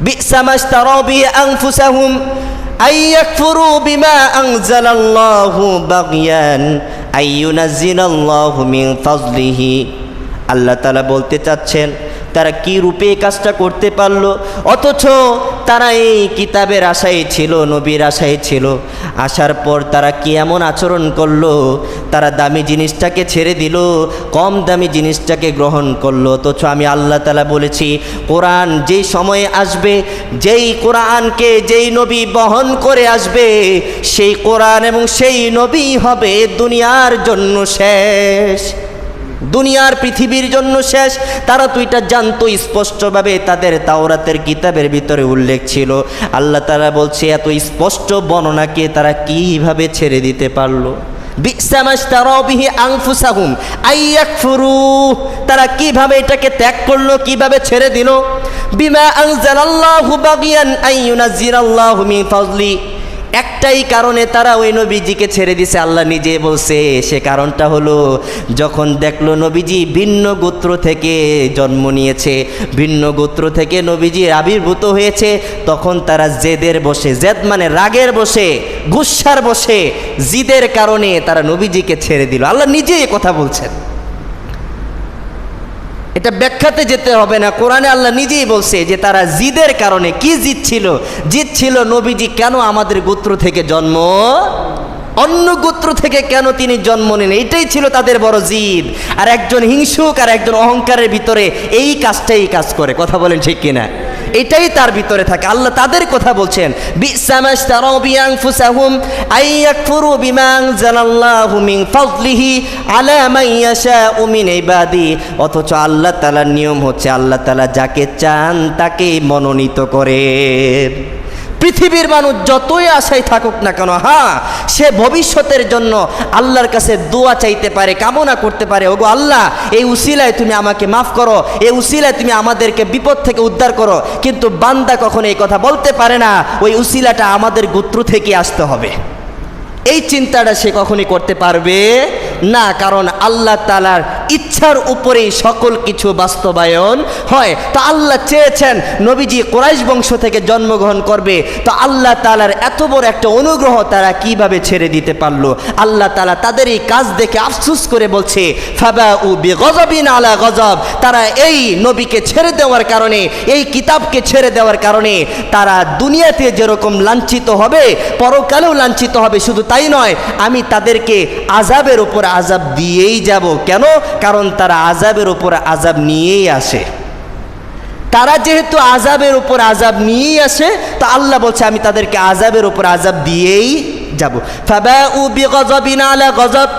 بئس ما اشتروا به أنفسهم أن يكفروا بما أنزل الله بغيا أن ينزل الله من فضله আল্লাহ তালা বলতে চাচ্ছেন তারা কি রূপে কাজটা করতে পারল? অথচ তারা এই কিতাবের আশায় ছিল, নবীর আশায় ছিল। আসার পর তারা কি এমন আচরণ করল? তারা দামি জিনিসটাকে ছেড়ে দিল, কম দামি জিনিসটাকে গ্রহণ করল। অথচ আমি আল্লাহ তালা বলেছি, কোরআন যেই সময়ে আসবে, যেই কোরআনকে যেই নবী বহন করে আসবে, সেই কোরআন এবং সেই নবী হবে দুনিয়ার জন্য শেষ। দুনিয়ার পৃথিবীর জন্য শেষ। তারা তো এটা জানতো স্পষ্টভাবে তাদের তাওরাতের কিতাবের ভিতরে উল্লেখ ছিল। আল্লাহ তারা বলছে, এত স্পষ্ট বর্ণনাকে তারা কীভাবে ছেড়ে দিতে পারল? তারা কীভাবে এটাকে ত্যাগ করল, কীভাবে ছেড়ে দিল? বিমা আনজালাল্লাহু একটাই কারণে তারা ওই নবীজিকে ছেড়ে দিছে। আল্লাহ নিজে বলছে, সে কারণটা হলো, যখন দেখল নবীজি ভিন্ন গোত্র থেকে জন্ম নিয়েছে, ভিন্ন গোত্র থেকে নবীজি আবির্ভূত হয়েছে, তখন তারা জেদের বসে, জেদ মানে রাগের বসে, গুসার বসে, জিদের কারণে তারা নবীজিকে ছেড়ে দিল। আল্লাহ নিজে এ কথা বলছেন। এটা ব্যাখ্যাতে যেতে হবে না। কোরআনে আল্লাহ নিজেই বলছে যে তারা জিদের কারণে কি জিদ ছিল? জিদ ছিল নবীজি কেন আমাদের গোত্র থেকে জন্ম? অন্য গোত্র থেকে কেন তিনি জন্ম নেন? এটাই ছিল তাদের বড় জিদ। আর একজন হিংসুক আর একজন অহংকারের ভিতরে এই কাজটাই কাজ করে। কথা বলেন ঠিক কিনা? এটাই তার ভিতরে থাকে। আল্লাহ তাদের কথা বলছেন অথচ আল্লাহ তালার নিয়ম হচ্ছে, আল্লাহ তালা যাকে চান তাকে মনোনীত করেন পৃথিবীর মানুষ যতই আশায় থাকুক না কেন হ্যাঁ সে ভবিষ্যতের জন্য আল্লাহর কাছে দোয়া চাইতে পারে, কামনা করতে পারে, ওগো আল্লাহ, এই উসিলায় তুমি আমাকে মাফ করো, এই উসিলায় তুমি আমাদেরকে বিপদ থেকে উদ্ধার করো, কিন্তু বান্দা কখনো এই কথা বলতে পারে না, ওই উসিলাটা আমাদের গোত্র থেকে আসতে হবে। এই চিন্তাটা সে কখনই করতে পারবে না, কারণ আল্লাহ তালার ইচ্ছার উপরেই সকল কিছু বাস্তবায়ন হয়। তো আল্লাহ চেয়েছেন, নবীজি কোরাইশ বংশ থেকে জন্মগ্রহণ করবে। তো আল্লাহ তালার এত বড় একটা অনুগ্রহ তারা কীভাবে ছেড়ে দিতে পারল? আল্লাহ তালা তাদের এই কাজ দেখে আফসুস করে বলছে ফাবা উ বি গজবিন আলা গজব। তারা এই নবীকে ছেড়ে দেওয়ার কারণে, এই কিতাবকে ছেড়ে দেওয়ার কারণে তারা দুনিয়াতে যেরকম লাঞ্ছিত হবে, পরকালেও লাঞ্ছিত হবে। শুধু তাই নয়, আমি তাদেরকে আজাবের উপর আজাব দিয়েই যাব। কেন? কারণ তারা আজাবের উপর আজাব নিয়েই আসে। তারা যেহেতু আজাবের উপর আজাব নিয়েই আসে, তো আল্লাহ বলছে, আমি তাদেরকে আজাবের উপর আজাব দিয়েই যাব। উ গজব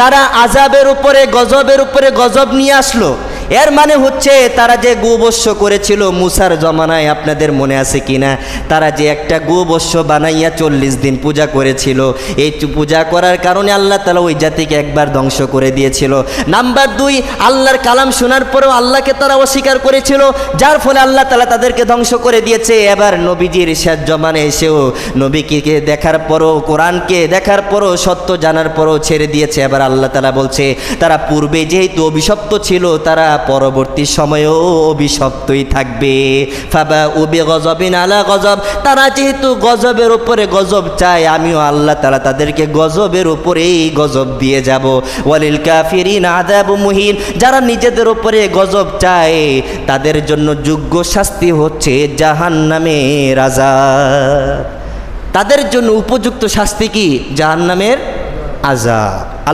তারা আজাবের উপরে গজবের উপরে গজব নিয়ে আসলো। এর মানে হচ্ছে তারা যে গোবস্য করেছিল মুসার জমানায় আপনাদের মনে আছে কিনা? তারা যে একটা গোবস্য বানাইয়া চল্লিশ দিন পূজা করেছিল, এই পূজা করার কারণে আল্লাহ তালা ওই জাতিকে একবার ধ্বংস করে দিয়েছিল। নাম্বার দুই, আল্লাহর কালাম শোনার পরেও আল্লাহকে তারা অস্বীকার করেছিল, যার ফলে আল্লাহ তালা তাদেরকে ধ্বংস করে দিয়েছে। এবার নবীজির শেষ জমানে এসেও নবীকে দেখার পরও, কোরআনকে দেখার পরও, সত্য জানার পরও ছেড়ে দিয়েছে। এবার আল্লাহ তালা বলছে, তারা পূর্বে যেহেতু অভিশপ্ত ছিল, তারা পরবর্তী সময়েও অভিশপ্তই থাকবে। ফাবা উবে গজবিন আলা গজব। তারা যেহেতু গজবের উপরে গজব চায়, আমিও আল্লাহ তালা তাদেরকে গজবের উপরেই গজব দিয়ে যাব। ওয়ালিল কাফিরিন আদাব মুহিন। যারা নিজেদের উপরে গজব চায়, তাদের জন্য যোগ্য শাস্তি হচ্ছে জাহান্নামের আজাব তাদের জন্য উপযুক্ত শাস্তি কি? জাহান্নামের আজাব